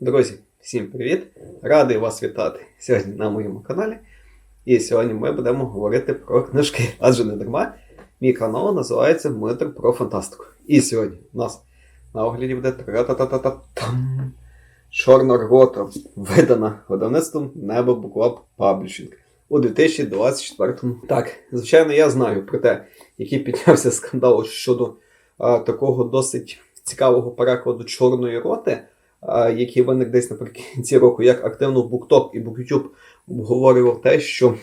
Друзі, всім привіт! Радий вас вітати сьогодні на моєму каналі. І сьогодні ми будемо говорити про книжки, адже не дарма. Мій канал називається Митр про фантастику. І сьогодні у нас на огляді буде тра-та-та-та-та-там. Чорна рота, видана видавництвом Небо Буклаб Паблішинг у 2024 Так, звичайно, я знаю про те, який піднявся скандал щодо а, такого досить цікавого перекладу чорної роти, який виник десь наприкінці року, як активно BookTok і BookYouTube обговорював те, що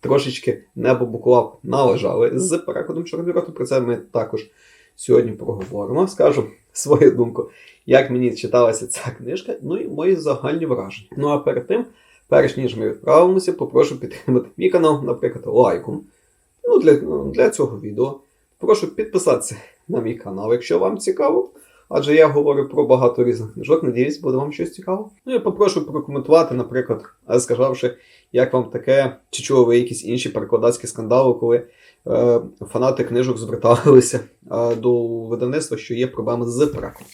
трошечки небо Буклаб належали з перекладом чорної роти. Про це ми також сьогодні проговоримо. Скажу свою думку, як мені читалася ця книжка, ну і мої загальні враження. Ну а перед тим, перш ніж ми відправимося, попрошу підтримати мій канал, наприклад, лайком. Ну, для, ну, для цього відео. Прошу підписатися на мій канал, якщо вам цікаво. Адже я говорю про багато різних книжок, надіюсь, буде вам щось цікаво. Ну я попрошу прокоментувати, наприклад, сказавши, як вам таке, чи чули ви якісь інші перекладацькі скандали, коли е, фанати книжок зверталися е, до видавництва, що є проблеми з перекладом.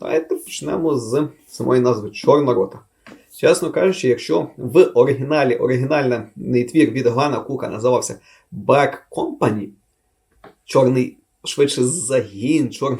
Давайте почнемо з самої назви Чорна рота. Чесно кажучи, якщо в оригіналі оригінальний твір від Глана Кука називався Black Company, чорний швидше загін, чорна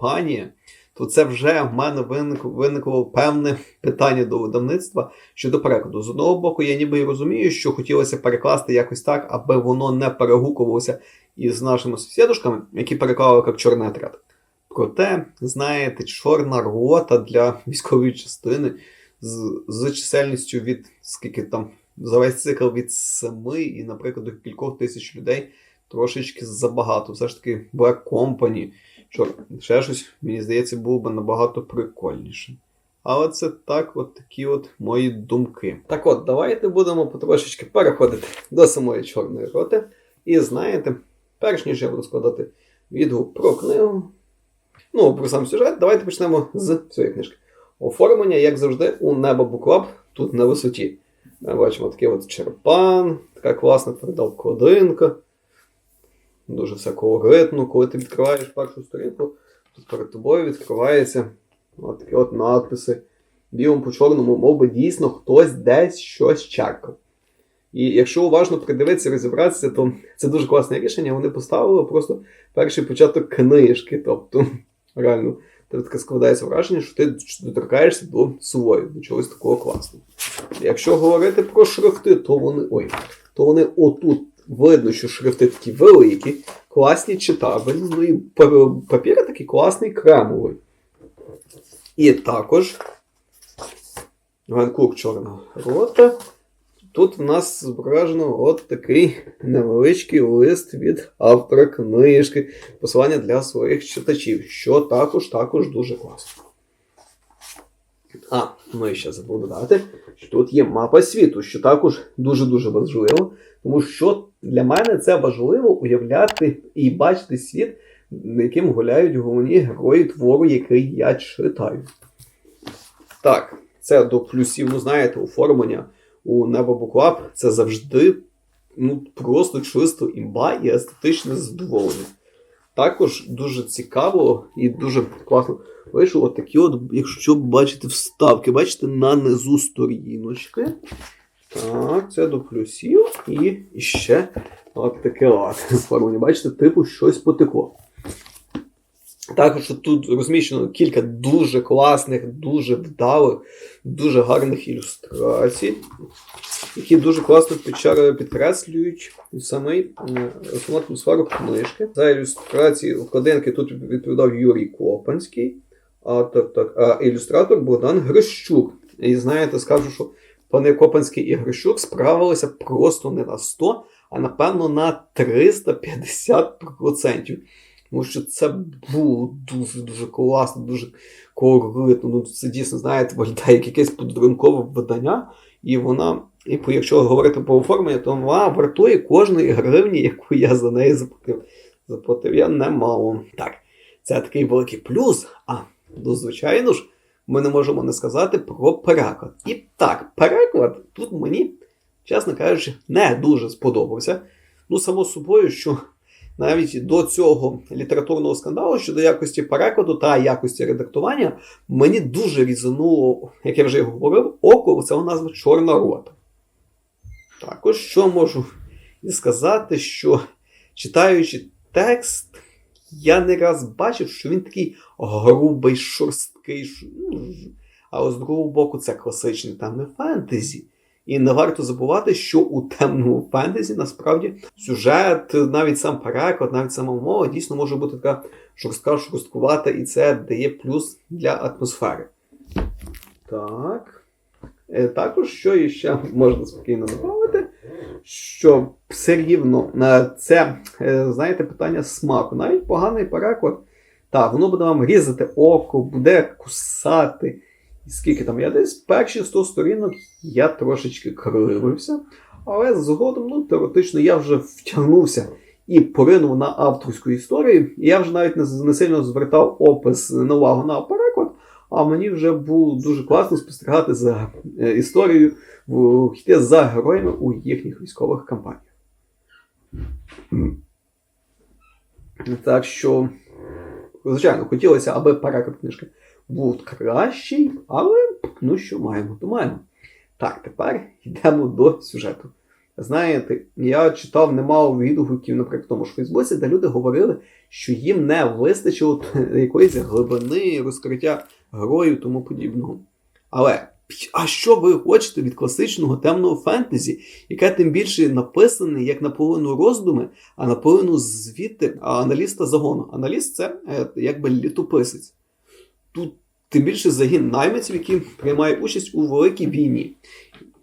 компанія, то це вже в мене виникло, виникло певне питання до видавництва щодо перекладу. З одного боку, я ніби й розумію, що хотілося перекласти якось так, аби воно не перегукувалося із нашими сусідушками, які переклали як чорний отряд. Проте, знаєте, чорна рота для військової частини з, з чисельністю від скільки там за весь цикл від 7 і, наприклад, до кількох тисяч людей трошечки забагато. Все ж таки, Black Company, що ще щось, мені здається, було б набагато прикольніше. Але це так, от такі от мої думки. Так от, давайте будемо потрошечки переходити до самої чорної роти. І знаєте, перш ніж я буду складати відгук про книгу, ну, про сам сюжет, давайте почнемо з цієї книжки. Оформлення, як завжди, у Небо Буклаб тут на висоті. Ми бачимо такий от черпан, така класна тверда обкладинка. Дуже все колоритно. Коли ти відкриваєш першу сторінку, тут перед тобою відкривається от такі от надписи. Білим по чорному, мов би дійсно хтось десь щось чаркав. І якщо уважно придивитися, розібратися, то це дуже класне рішення. Вони поставили просто перший початок книжки. Тобто, реально, тебе таке складається враження, що ти доторкаєшся до сувої, до чогось такого класного. Якщо говорити про шрифти, то вони. Ой, то вони отут видно, що шрифти такі великі, класні читабельні, ну і папір такий класний кремовий. І також Ганкук чорного рота. Тут в нас зображено от такий невеличкий лист від автора книжки, посилання для своїх читачів, що також також дуже класно. А, ну і ще забув додати, що тут є мапа світу, що також дуже-дуже важливо, тому що для мене це важливо уявляти і бачити світ, яким гуляють головні герої твору, який я читаю. Так, це до плюсів, ну знаєте, оформлення у Небо Буклаб це завжди ну, просто чисто імба і естетичне задоволення. Також дуже цікаво і дуже класно вийшло от такі от, якщо бачите, вставки, бачите, на низу сторіночки. Так, це до плюсів. І ще от таке оформлення. Бачите, типу щось потекло. Також тут розміщено кілька дуже класних, дуже вдалих, дуже гарних ілюстрацій, які дуже класно підкреслюють самий основну атмосферу книжки. За ілюстрації вкладинки тут відповідав Юрій Копанський, а, так, так, а ілюстратор Богдан Грищук. І знаєте, скажу, що пане Копанський і Грищук справилися просто не на 100, а напевно на 350%. Тому що це було дуже-дуже класно, дуже колоритно. Ну, це дійсно, знаєте, виглядає як якесь подарункове видання, і вона, і якщо говорити про оформлення, то вона вартує кожної гривні, яку я за неї заплатив. Заплатив я немало. Так, це такий великий плюс. А, ну, звичайно ж, ми не можемо не сказати про переклад. І так, переклад тут мені, чесно кажучи, не дуже сподобався. Ну, само собою, що навіть до цього літературного скандалу щодо якості перекладу та якості редактування, мені дуже різануло, як я вже говорив, око це назва Чорна рота. Також що можу сказати, що читаючи текст, я не раз бачив, що він такий грубий, шорсткий. ну, А з другого боку, це класичне темне фентезі. І не варто забувати, що у темному фентезі насправді сюжет, навіть сам переклад, навіть сама мова дійсно може бути така жорстка, шорсткувата, і це дає плюс для атмосфери. Так. Е, Також, що іще можна спокійно додати, що все рівно на це, е, знаєте, питання смаку. Навіть поганий переклад, так, воно буде вам різати око, буде кусати. Скільки там? Я десь перші 100 сторінок я трошечки кривився, але згодом, ну, теоретично, я вже втягнувся і поринув на авторську історію. І я вже навіть не, не сильно звертав опис на увагу на переклад, а мені вже було дуже класно спостерігати за е, історією, йти за героями у їхніх військових кампаніях. Так що, звичайно, хотілося, аби переклад книжки був кращий, але ну що маємо, то маємо. Так, тепер йдемо до сюжету. Знаєте, я читав немало відгуків, наприклад, в тому ж Фейсбуці, де люди говорили, що їм не вистачило якоїсь глибини, розкриття героїв тому подібного. Але а що ви хочете від класичного темного фентезі, яке тим більше написане як наполовину роздуми, а наполовину звіти аналіста загону. Аналіст це е, якби літописець. Тут тим більше загін наймиців, які приймають участь у великій війні.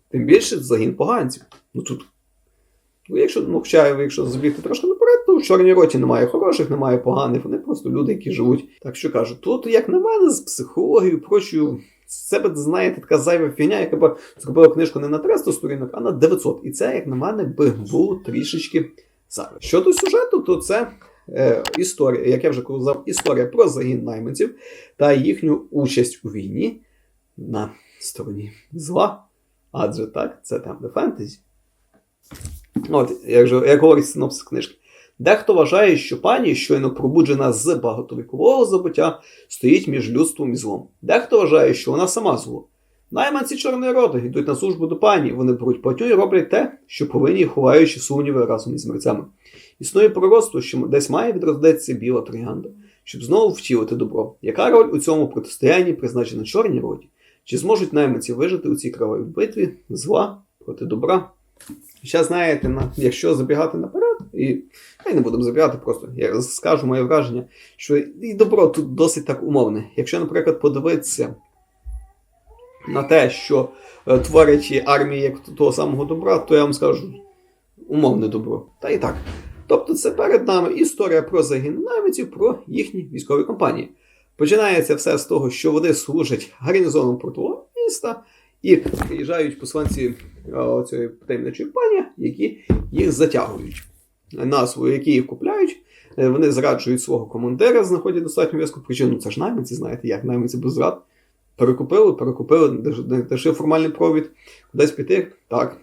Тим більше загін поганців. Ну тут. Ну, якщо, ну, якщо забігти трошки наперед, то в чорній роті немає хороших, немає поганих, вони просто люди, які живуть. Так що кажу, тут, як на мене, з психологією, прочою, це б, знаєте, така зайва фігня, яка б зробила книжку не на 300 сторінок, а на 900. І це, як на мене, би було трішечки зайве. Щодо сюжету, то це е, історія, як я вже казав, історія про загін найманців та їхню участь у війні на стороні зла. Адже так, це темне фентезі. От, як, же, як говорить синопсис книжки. Дехто вважає, що пані, щойно пробуджена з багатовікового забуття, стоїть між людством і злом. Дехто вважає, що вона сама зло. Найманці чорної роди йдуть на службу до пані, вони беруть платню і роблять те, що повинні, ховаючи сумніви разом із мерцями. Існує пророцтво, що десь має відродитися біла троянда, щоб знову втілити добро. Яка роль у цьому протистоянні призначена чорній роді? Чи зможуть найманці вижити у цій кривавій битві зла проти добра? Ще знаєте, на, якщо забігати наперед, і хай не будемо забігати, просто я скажу моє враження, що і добро тут досить так умовне. Якщо, наприклад, подивитися на те, що е, творять армії як того самого добра, то я вам скажу умовне добро. Та і так. Тобто це перед нами історія про загін найманців, про їхні військові компанії. Починається все з того, що вони служать гарнізоном портового міста і приїжджають посланці е, цієї таємничої пані, які їх затягують. Назву, які їх купляють, е, вони зраджують свого командира, знаходять достатньо в'язку. Причину це ж найманці, знаєте, як найманці без зрад. Перекупили, перекупили, дешив формальний провід, кудись піти. Так.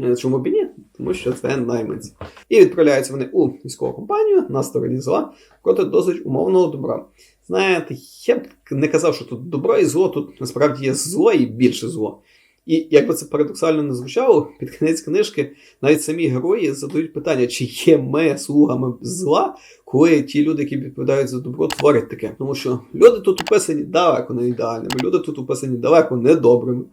Е, Чому б і ні? Тому що це найманці. І відправляються вони у військову компанію на стороні зла проти досить умовного добра. Знаєте, я б не казав, що тут добро і зло, тут насправді є зло і більше зло. І як би це парадоксально не звучало, під кінець книжки навіть самі герої задають питання, чи є ми слугами зла, коли ті люди, які відповідають за добро, творять таке. Тому що люди тут описані далеко не ідеальними, люди тут описані далеко не добрими.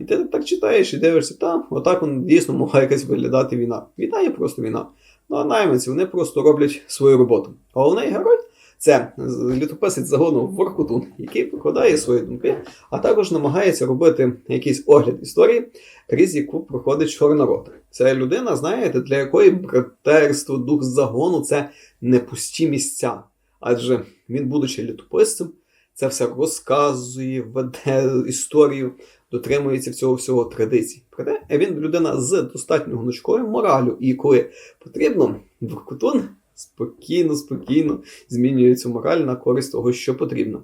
І ти так читаєш і дивишся, та, отак он дійсно могла якась виглядати війна. Війна є просто війна. Ну а найманці вони просто роблять свою роботу. Головний герой це літописець загону Воркутун, який покладає свої думки, а також намагається робити якийсь огляд історії, крізь яку проходить чорна. Це людина, знаєте, для якої братерство, дух загону це не пусті місця. Адже він, будучи літописцем, це все розказує, веде історію, дотримується всього всього традицій. Проте він людина з достатньо гнучкою моралю, і коли потрібно, Воркутун спокійно, спокійно змінює цю мораль на користь того, що потрібно.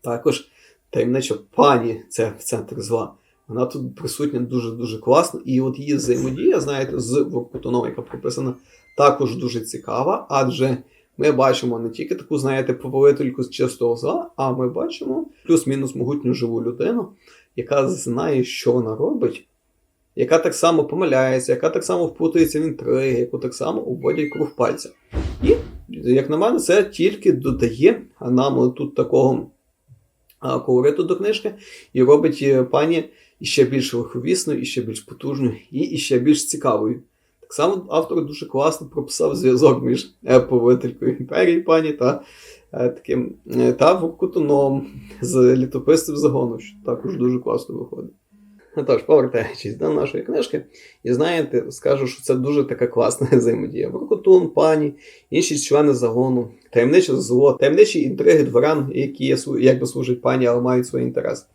Також таємнича пані це в центр зла. Вона тут присутня дуже-дуже класно. І от її взаємодія, знаєте, з Воркутуном, яка прописана, також дуже цікава, адже ми бачимо не тільки таку, знаєте, повелительку з чистого зла, а ми бачимо плюс-мінус могутню живу людину, яка знає, що вона робить, яка так само помиляється, яка так само впутується в інтриги, яку так само обводять круг пальця. І, як на мене, це тільки додає нам тут такого колориту до книжки і робить е, пані іще більш лиховісною, іще більш потужною і іще більш цікавою. Так само автор дуже класно прописав зв'язок між повелителькою імперії пані та е, таким е, та Воркутуном з літописців загону, що також дуже класно виходить. Тож, повертаючись до нашої книжки, і знаєте, скажу, що це дуже така класна взаємодія. Воркутун, пані, інші члени загону, таємниче зло, таємничі інтриги дворян, які якби служать пані, але мають свої інтереси.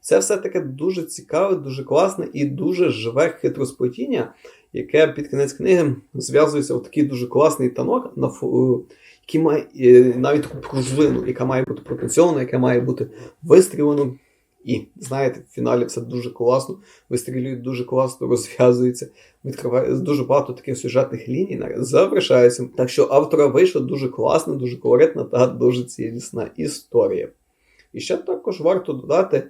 Це все таке дуже цікаве, дуже класне і дуже живе хитросплетіння, яке під кінець книги зв'язується в такий дуже класний танок, на е, який має е, навіть таку пружину, яка має бути пропорційована, яка має бути вистрілена. І знаєте, в фіналі все дуже класно, вистрілюють дуже класно, розв'язується, відкриває дуже багато таких сюжетних ліній завершається. Так що автора вийшла дуже класна, дуже колоритна та дуже цілісна історія. І ще також варто додати,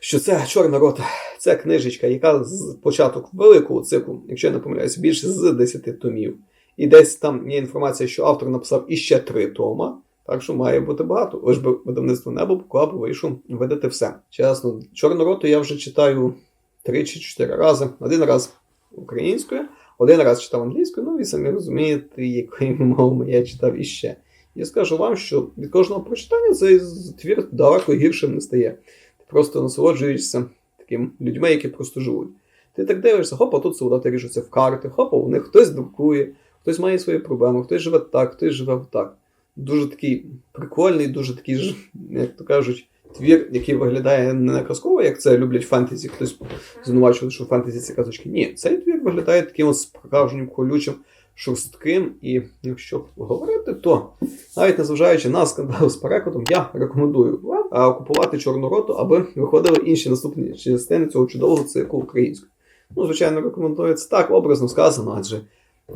що це Чорна рота, це книжечка, яка з початок великого циклу, якщо я не помиляюсь, більше з 10 томів. І десь там є інформація, що автор написав іще три тома. Так що має бути багато. Лиш би видавництво небо поклав, вийшов видати все. Чесно, Чорну роту я вже читаю три чи чотири рази. Один раз українською, один раз читав англійською, ну і самі розумієте, якою мовою я читав іще. І скажу вам, що від кожного прочитання цей твір далеко гіршим не стає. Просто насолоджуєшся таким людьми, які просто живуть. Ти так дивишся, хопа, тут солдати ріжуться в карти, хопа, у них хтось друкує, хтось має свої проблеми, хтось живе так, хтось живе так. Дуже такий прикольний, дуже такий, як то кажуть, твір, який виглядає не казково, як це люблять фентезі. Хтось звинувачує, що фентезі це казочки. Ні, цей твір виглядає таким от справжнім колючим, шорстким. І якщо говорити, то навіть незважаючи на скандал з перекладом, я рекомендую вам купувати чорну роту, аби виходили інші наступні частини цього чудового циклу українською. Ну, звичайно, рекомендую це так образно сказано, адже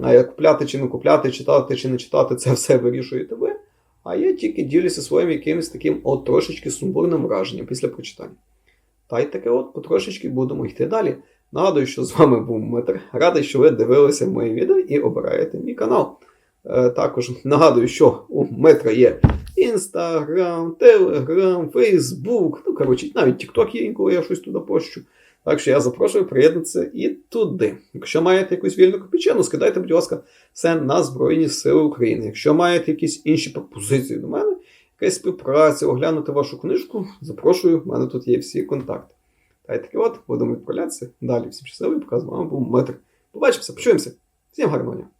як купляти чи не купляти, читати чи не читати, це все вирішуєте ви. А я тільки ділюся своїм якимось таким от трошечки сумбурним враженням після прочитання. Та й таке от потрошечки будемо йти далі. Нагадую, що з вами був Дмитр. Радий, що ви дивилися мої відео і обираєте мій канал. Е, також нагадую, що у Дмитра є Інстаграм, Телеграм, Фейсбук, ну коротше, навіть TikTok є, інколи я щось туди пощу. Так що я запрошую приєднатися і туди. Якщо маєте якусь вільну копійчину, скидайте, будь ласка, все на Збройні Сили України. Якщо маєте якісь інші пропозиції до мене, якась співпраця, оглянути вашу книжку, запрошую, в мене тут є всі контакти. Та й таки от, будемо відправлятися. Далі всім щасливі, показуємо, вам був метр. Побачимося, почуємося. Всім гарного!